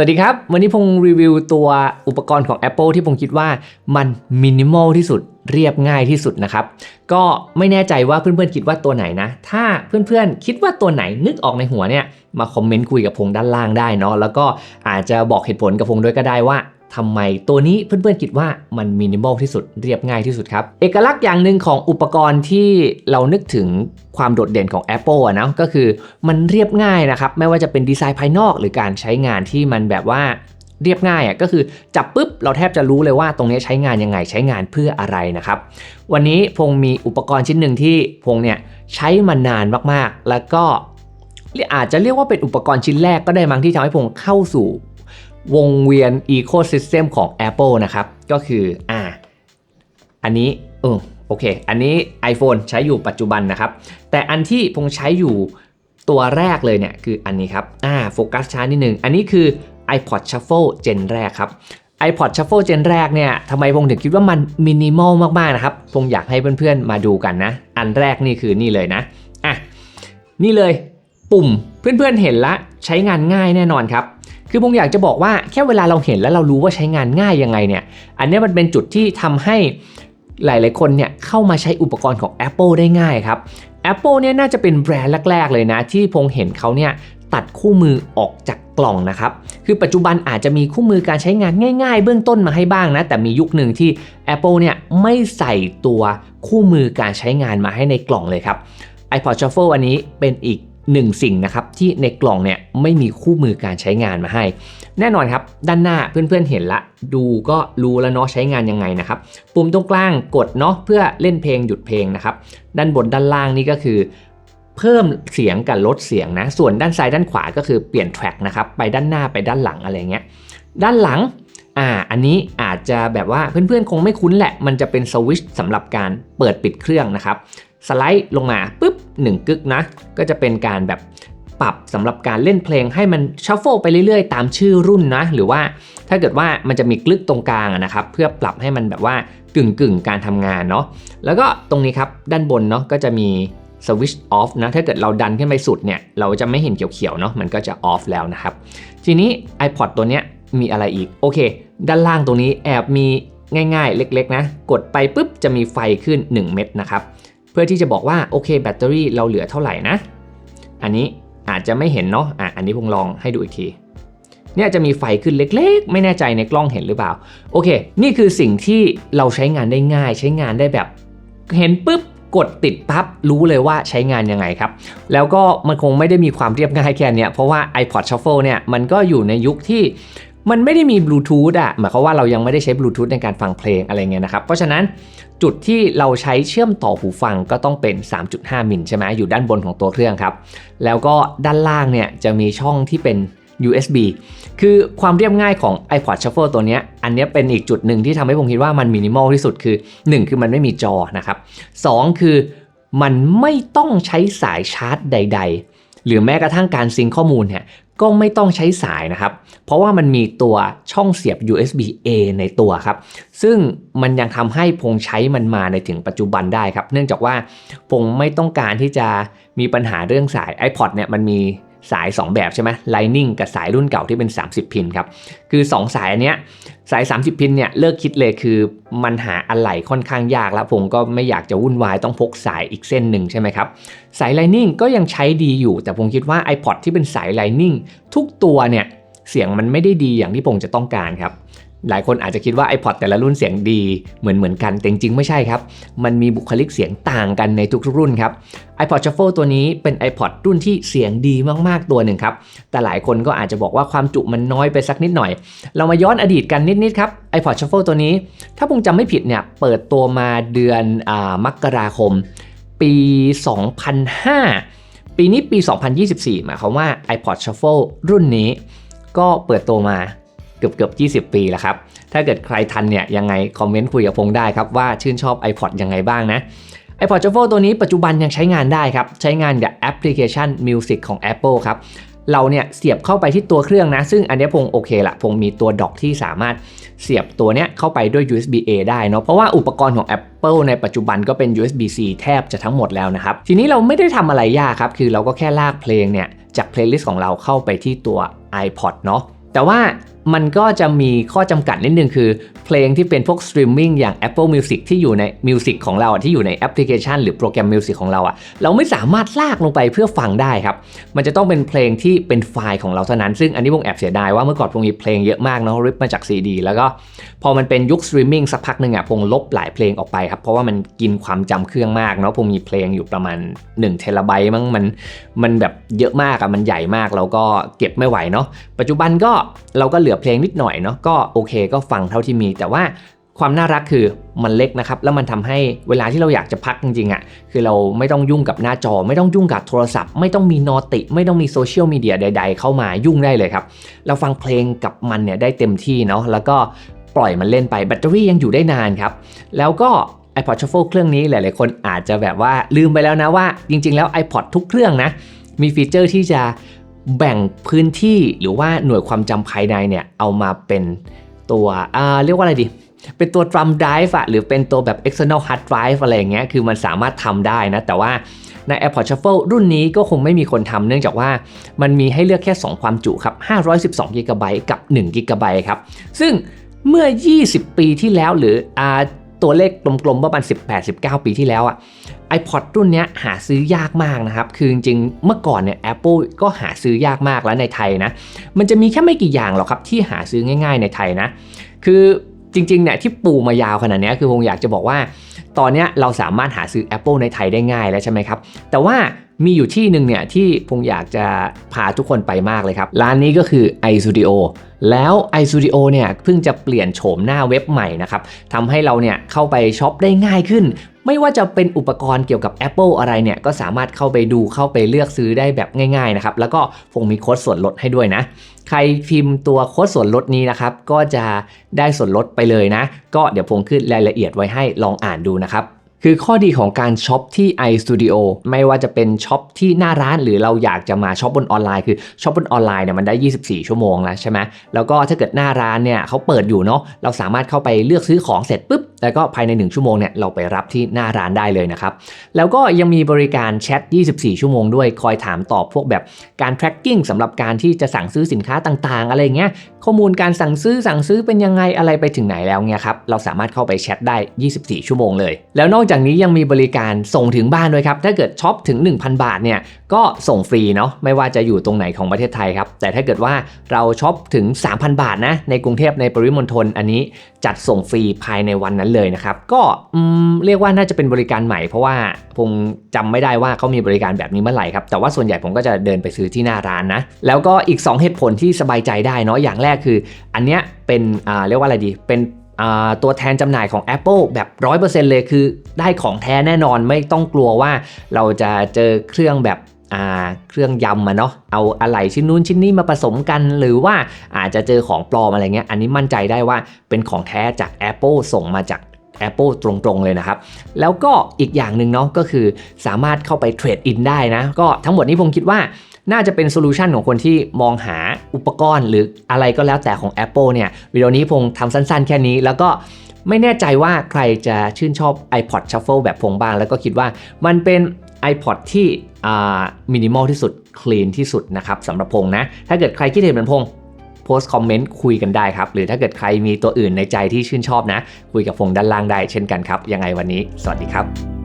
สวัสดีครับ วันนี้พงรีวิวตัวอุปกรณ์ของ Apple ที่พงคิดว่ามันมินิมอลที่สุดเรียบง่ายที่สุดนะครับ ก็ไม่แน่ใจว่าเพื่อนๆคิดว่าตัวไหนนะ ถ้าเพื่อนๆคิดว่าตัวไหนนึกออกในหัวเนี่ยมาคอมเมนต์คุยกับพงด้านล่างได้เนาะแล้วก็อาจจะบอกเหตุผลกับพงด้วยก็ได้ว่า ทำไมตัวนี้เพื่อนๆคิดว่ามันมินิมอลที่สุดเรียบง่ายที่สุดครับ เอกลักษณ์อย่างหนึ่งของอุปกรณ์ที่เรานึกถึงความโดดเด่นของ Apple อะนะก็คือมันเรียบง่ายนะครับ ไม่ว่าจะเป็นดีไซน์ภายนอกหรือการใช้งานที่มันแบบว่าเรียบง่ายอะก็คือจับปุ๊บเราแทบจะรู้เลยว่าตรงนี้ใช้งานยังไงใช้งานเพื่ออะไรนะครับ วันนี้พงมีอุปกรณ์ชิ้นหนึ่งที่พงเนี่ยใช้มานานมากๆ แล้วก็อาจจะเรียกว่าเป็นอุปกรณ์ชิ้นแรกก็ได้มั้งที่ทำให้พงเข้าสู่ วงเวียน Ecosystem ของ Apple นะครับ ก็คืออ่าอันนี้เออโอเค อันนี้ iPhone ใช้อยู่ปัจจุบันนะครับ แต่อันที่พงใช้อยู่ตัวแรกเลยเนี่ยคืออันนี้ครับอ่าโฟกัสช้านิดนึง อันนี้คือ iPod Shuffle Gen แรกครับ iPod Shuffle Gen แรกเนี่ยทำไมพงถึงคิดว่ามันมินิมอลมากๆนะครับพงอยากให้เพื่อนๆมาดูกันนะ อันแรกนี่คือนี่เลยนะอะนี่เลยปุ่มเพื่อนๆเห็นละใช้งานง่ายแน่นอนครับ คือผมอยากจะบอกว่าแค่เวลาเราเห็นแล้วเรารู้ว่าใช้งานง่ายยังไงเนี่ย อันนี้มันเป็นจุดที่ทำให้หลาย ๆ คนเนี่ยเข้ามาใช้อุปกรณ์ของ Apple ได้ง่ายครับ Apple เนี่ยน่าจะเป็นแบรนด์แรก ๆ เลยนะ ที่พงเห็นเขาเนี่ยตัดคู่มือออกจากกล่องนะครับ คือปัจจุบันอาจจะมีคู่มือการใช้งานง่าย ๆ เบื้องต้นมาให้บ้างนะ แต่มียุคหนึ่งที่ Apple เนี่ยไม่ใส่ตัวคู่มือการใช้งานมาให้ในกล่องเลยครับ iPod Shuffle อันนี้เป็นอีก หนึ่งสิ่งนะครับที่ในกล่องเนี่ยไม่มีคู่มือการใช้งานมาให้ แน่นอนครับ ด้านหน้าเพื่อนๆเห็นละ ดูก็รู้แล้วเนาะใช้งานยังไงนะครับปุ่มตรงกลางกดเนาะเพื่อเล่นเพลงหยุดเพลงนะครับด้านบนด้านล่างนี่ก็คือเพิ่มเสียงกับลดเสียงนะส่วนด้านซ้ายด้านขวาก็คือเปลี่ยนแทร็กนะครับไปด้านหน้าไปด้านหลังอะไรเงี้ยด้านหลังอ่าอันนี้อาจจะแบบว่าเพื่อนๆคงไม่คุ้นแหละ มันจะเป็นสวิตช์สำหรับการเปิดปิดเครื่องนะครับ สไลด์ลงมาปุ๊บ1กึกนะ ก็จะเป็นการแบบปรับสำหรับการเล่นเพลงให้มันชัฟเฟิลไปเรื่อยๆ ตามชื่อรุ่นนะ หรือว่าถ้าเกิดว่ามันจะมีกลึกตรงกลางนะครับ เพื่อปรับให้มันแบบว่ากึ่งๆการทำงานเนาะแล้วก็ตรงนี้ครับ ด้านบนเนาะก็จะมีสวิตช์ออฟนะ ถ้าเกิดเราดันขึ้นไปสุดเนี่ย เราจะไม่เห็นเขียวๆเนาะมันก็จะออฟแล้วนะครับ ทีนี้ iPod ตัวเนี้ยมีอะไรอีก โอเค ด้านล่างตรงนี้แอบมีง่ายๆ เล็กๆนะ กดไปปุ๊บจะมีไฟขึ้น 1 เม็ดนะครับ พื่อที่จะบอกว่าโอเคแบตเตอรี่เราเหลือเท่าไหร่นะ อันนี้อาจจะไม่เห็นเนาะอะอันนี้พงลองให้ดูอีกทีเนี่ยจะมีไฟขึ้นเล็กๆ ไม่แน่ใจในกล้องเห็นหรือเปล่า โอเค นี่คือสิ่งที่เราใช้งานได้ง่าย ใช้งานได้แบบ เห็นปุ๊บกดติดปั๊บรู้เลยว่าใช้งานยังไงครับ แล้วก็มันคงไม่ได้มีความเรียบง่ายแค่เนี้ยเพราะว่า iPod Shuffle เนี่ยมันก็อยู่ในยุคที่ มันไม่ได้มีบลูทูธอะหมายความว่าเรายังไม่ได้ใช้บลูทูธในการฟังเพลงอะไรเงี้ยนะครับ เพราะฉะนั้นจุดที่เราใช้เชื่อมต่อหูฟังก็ต้องเป็น 3.5 มิลใช่ไหมอยู่ด้านบนของตัวเครื่องครับ แล้วก็ด้านล่างเนี่ยจะมีช่องที่เป็น USB คือความเรียบง่ายของ iPod Shuffle ตัวนี้อันนี้เป็นอีกจุดหนึ่งที่ทำให้ผมคิดว่ามันมินิมอลที่สุดคือ 1 คือมันไม่มีจอนะครับ 2 คือมันไม่ต้องใช้สายชาร์จใด ๆ หรือแม้กระทั่งการซิงข้อมูลเนี่ย ก็ไม่ต้องใช้สายนะครับ เพราะว่ามันมีตัวช่องเสียบ USB A ในตัวครับ ซึ่งมันยังทำให้พงใช้มันมาในถึงปัจจุบันได้ครับ เนื่องจากว่าพงไม่ต้องการที่จะมีปัญหาเรื่องสาย iPod เนี่ยมันมี สาย 2 แบบใช่ไหม Lightning กับสายรุ่นเก่าที่เป็น 30 พินครับ คือ 2 สายอันเนี้ยสาย 30 พินเนี่ยเลิกคิดเลยคือมันหาอะไหล่ค่อนข้างยากแล้วผมก็ไม่อยากจะวุ่นวายต้องพกสายอีกเส้นหนึ่งใช่ไหมครับ สาย Lightning ก็ยังใช้ดีอยู่ แต่ผมคิดว่า iPod ที่เป็นสาย Lightning ทุกตัวเนี่ยเสียงมันไม่ได้ดีอย่างที่ผมจะต้องการครับ หลายคนอาจจะคิดว่า iPod แต่ละรุ่นเสียงดีเหมือนเหมือนกัน แต่จริงๆไม่ใช่ครับ มันมีบุคลิกเสียงต่างกันในทุกๆรุ่นครับ iPod Shuffle ตัวนี้เป็น iPod รุ่นที่เสียงดีมากๆตัวหนึ่งครับ แต่หลายคนก็อาจจะบอกว่าความจุมันน้อยไปสักนิดหน่อย เรามาย้อนอดีตกันนิดๆครับ iPod Shuffle ตัวนี้ ถ้าผมจำไม่ผิดเนี่ยเปิดตัวมาเดือนอมกราคม ปี 2005 ปีนี้ปี 2024 หมายความว่า iPod Shuffle รุ่นนี้ก็เปิดตัวมา เกือบเกือบ20 ปีแล้วครับ ถ้าเกิดใครทันเนี่ยยังไงคอมเมนต์คุยกับพงได้ครับว่าชื่นชอบ iPod ยังไงบ้างนะ iPod Shuffle ตัวนี้ปัจจุบันยังใช้งานได้ครับ ใช้งานกับแอปพลิเคชัน Music ของ Apple ครับ เราเนี่ยเสียบเข้าไปที่ตัวเครื่องนะ ซึ่งอันนี้พงโอเคละพงมีตัวดอกที่สามารถเสียบตัวเนี้ยเข้าไปด้วย USB A ได้เนาะ เพราะว่าอุปกรณ์ของ Apple ในปัจจุบันก็เป็น USB C แทบจะทั้งหมดแล้วนะครับ ทีนี้เราไม่ได้ทำอะไรยากครับ คือเราก็แค่ลากเพลงเนี่ยจากเพลย์ลิสต์ของเราเข้าไปที่ตัว iPod เนาะ แต่ว่า มันก็จะมีข้อจำกัดนิดนึงคือ เพลงที่เป็นพวกสตรีมมิ่งอย่าง Apple Music ที่อยู่ใน Music ของเราที่อยู่ในแอปพลิเคชัน หรือโปรแกรม Music ของเราอะเราไม่สามารถลากลงไปเพื่อฟังได้ครับ มันจะต้องเป็นเพลงที่เป็นไฟล์ของเราเท่านั้น ซึ่งอันนี้ผมแอบเสียดายว่าเมื่อก่อนผมมีเพลงเยอะมากเนาะริปมาจากซีดีแล้วก็พอมันเป็นยุคสตรีมมิ่งสักพักหนึ่งอะผมลบหลายเพลงออกไปครับเพราะว่ามันกินความจำเครื่องมากเนาะผมมีเพลงอยู่ประมาณ1เทราไบต์มั้งมันมันแบบเยอะมากอะมันใหญ่มากเราก็เก็บไม่ไหวเนาะปัจจุบันก็เราก็เหลือเพลงนิดหน่อยเนาะก็โอเคก็ฟังเท่าที่มี แต่ว่าความน่ารักคือมันเล็กนะครับแล้วมันทำให้เวลาที่เราอยากจะพักจริงๆอะ่ะคือเราไม่ต้องยุ่งกับหน้าจอ ไม่ต้องยุ่งกับโทรศัพท์ ไม่ต้องมีนอติ ไม่ต้องมีโซเชียลมีเดียใด ๆ เข้ามายุ่งได้เลยครับ เราฟังเพลงกับมันเนี่ยได้เต็มที่เนาะแล้วก็ปล่อยมันเล่นไปแบตเตอรี่ยังอยู่ได้นานครับ แล้วก็ iPod Shuffle เครื่องนี้หลายๆ คนอาจจะแบบว่าลืมไปแล้วนะว่า จริง ๆ แล้ว iPod ทุกเครื่องนะมีฟีเจอร์ที่จะ แบ่งพื้นที่หรือว่าหน่วยความจำภายในเนี่ยเอามาเป็นตัวเรียกว่าอะไรดี เป็นตัว drum drive อะหรือเป็นตัวแบบ external hard drive อะไรอย่างเงี้ยคือมันสามารถทำได้นะ แต่ว่าใน AirPods Shuffle รุ่นนี้ก็คงไม่มีคนทำเนื่องจากว่ามันมีให้เลือกแค่ 2 ความจุครับ 512 g b กับ1 g b ครับ ซึ่งเมื่อ 20 ปีที่แล้วหรืออตัวเลขกลมๆประมาณ18-19 ปีที่แล้วอะ iPod รุ่นนี้หาซื้อยากมากนะครับ คือจริงๆ เมื่อก่อนเนี่ย Apple ก็หาซื้อยากมากแล้วในไทยนะ มันจะมีแค่ไม่กี่อย่างหรอกครับที่หาซื้อง่าย ๆ ในไทยนะ คือจริงๆ เนี่ยที่ปูมายาวขนาดนี้คือผมอยากจะบอกว่า ตอนนี้เราสามารถหาซื้อ Apple ในไทยได้ง่ายแล้วใช่ไหมครับ แต่ว่า มีอยู่ที่หนึ่งเนี่ยที่ผมอยากจะพาทุกคนไปมากเลยครับ ร้านนี้ก็คือ iStudio แล้ว iStudio เนี่ยเพิ่งจะเปลี่ยนโฉมหน้าเว็บใหม่นะครับทำให้เราเนี่ยเข้าไปช็อปได้ง่ายขึ้น ไม่ว่าจะเป็นอุปกรณ์เกี่ยวกับ Apple อะไรเนี่ยก็สามารถเข้าไปดูเข้าไปเลือกซื้อได้แบบง่ายๆนะครับแล้วก็ผมมีโค้ดส่วนลดให้ด้วยนะใครพิมพ์ตัวโค้ดส่วนลดนี้นะครับก็จะได้ส่วนลดไปเลยนะ ก็เดี๋ยวผมขึ้นรายละเอียดไว้ให้ลองอ่านดูนะครับ คือข้อดีของการช็อปที่ iStudio ไม่ว่าจะเป็นช็อปที่หน้าร้านหรือเราอยากจะมาช็อปบนออนไลน์คือช็อปบนออนไลน์เนี่ยมันได้ 24 ชั่วโมงแล้วใช่ไหมแล้วก็ถ้าเกิดหน้าร้านเนี่ยเขาเปิดอยู่เนาะเราสามารถเข้าไปเลือกซื้อของเสร็จปุ๊บ แล้วก็ภายใน 1 ชั่วโมงเนี่ยเราไปรับที่หน้าร้านได้เลยนะครับ แล้วก็ยังมีบริการแชท 24 ชั่วโมงด้วยคอยถามตอบพวกแบบการ tracking สำหรับการที่จะสั่งซื้อสินค้าต่างๆ อะไรเงี้ยข้อมูลการสั่งซื้อสั่งซื้อเป็นยังไงอะไรไปถึงไหนแล้วเนี่ยครับเราสามารถเข้าไปแชทได้ 24 ชั่วโมงเลย แล้วนอกจากนี้ยังมีบริการส่งถึงบ้านด้วยครับถ้าเกิดช็อปถึง 1,000 บาทเนี่ย ก็ส่งฟรีเนาะไม่ว่าจะอยู่ตรงไหนของประเทศไทยครับ แต่ถ้าเกิดว่าเราช็อปถึง 3,000 บาทนะในกรุงเทพในปริมณฑลอันนี้จัดส่งฟรีภายในวันนั้นเลยนะครับ ก็เรียกว่าน่าจะเป็นบริการใหม่ เพราะว่าผมจำไม่ได้ว่าเขามีบริการแบบนี้เมื่อไหร่ครับ แต่ว่าส่วนใหญ่ผมก็จะเดินไปซื้อที่หน้าร้านนะ แล้วก็อีก 2 เหตุผลที่สบายใจได้เนาะอย่างแรกคือ อันเนี้ยเป็นอ่าเรียกว่าอะไรดีเป็นอ่าตัวแทนจำหน่ายของ Apple แบบ 100%เลยคือได้ของแท้แน่นอนไม่ต้องกลัวว่าเราจะเจอเครื่องแบบ เครื่องยำมาเนาะเอาอะไหล่ชิ้นนู้นชิ้นนี้มาผสมกันหรือว่าอาจจะเจอของปลอมอะไรเงี้ยอันนี้มั่นใจได้ว่าเป็นของแท้จาก Apple ส่งมาจาก Apple ตรงๆเลยนะครับ แล้วก็อีกอย่างหนึ่งเนาะก็คือสามารถเข้าไปเทรดอินได้นะ ก็ทั้งหมดนี้ผมคิดว่าน่าจะเป็นโซลูชันของคนที่มองหาอุปกรณ์ หรืออะไรก็แล้วแต่ของ Apple เนี่ยวิดีโอนี้ผมทำสั้นๆ แค่นี้แล้วก็ไม่แน่ใจว่าใครจะชื่นชอบ iPod Shuffle แบบพงบ้าง แล้วก็คิดว่ามันเป็น iPod ที่มินิมอลที่สุดคลีนที่สุดนะครับสำหรับพงนะ ถ้าเกิดใครคิดเห็นเหมือนพงโพสต์คอมเมนต์คุยกันได้ครับ หรือถ้าเกิดใครมีตัวอื่นในใจที่ชื่นชอบนะ คุยกับพงด้านล่างได้เช่นกันครับ ยังไงวันนี้ สวัสดีครับ